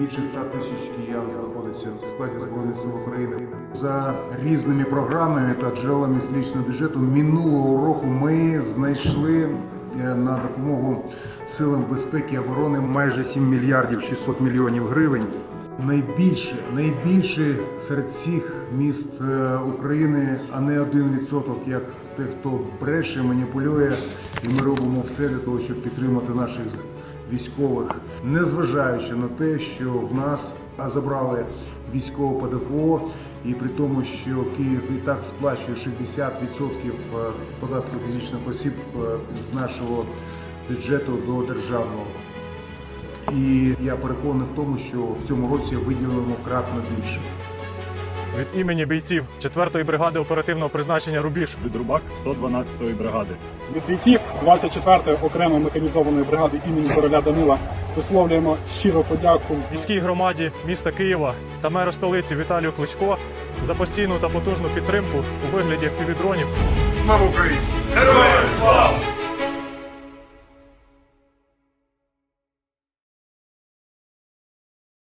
Більше 100 тисяч киян знаходиться в складі Збройних сил України. За різними програмами та джерелами слідчого бюджету минулого року ми знайшли е, на допомогу силам безпеки і оборони майже 7 мільярдів 600 мільйонів гривень. Найбільше, найбільше серед всіх міст е, України, а не один відсоток, як тих, хто бреше, маніпулює, і ми робимо все для того, щоб підтримати наших військових, незважаючи на те, що в нас забрали військове ПДФО, і при тому, що Київ і так сплачує 60% податку фізичних осіб е, з нашого бюджету до державного. І я переконаний в тому, що в цьому році виділимо кратно більше. Від імені бійців 4-ї бригади оперативного призначення Рубіж Відрубак 112-ї бригади. Від бійців 24-ї окремої механізованої бригади імені короля Данила висловлюємо щиру подяку міській громаді міста Києва та меру столиці Віталію Кличко за постійну та потужну підтримку у вигляді впівдронів Слава Україні! Героям слава!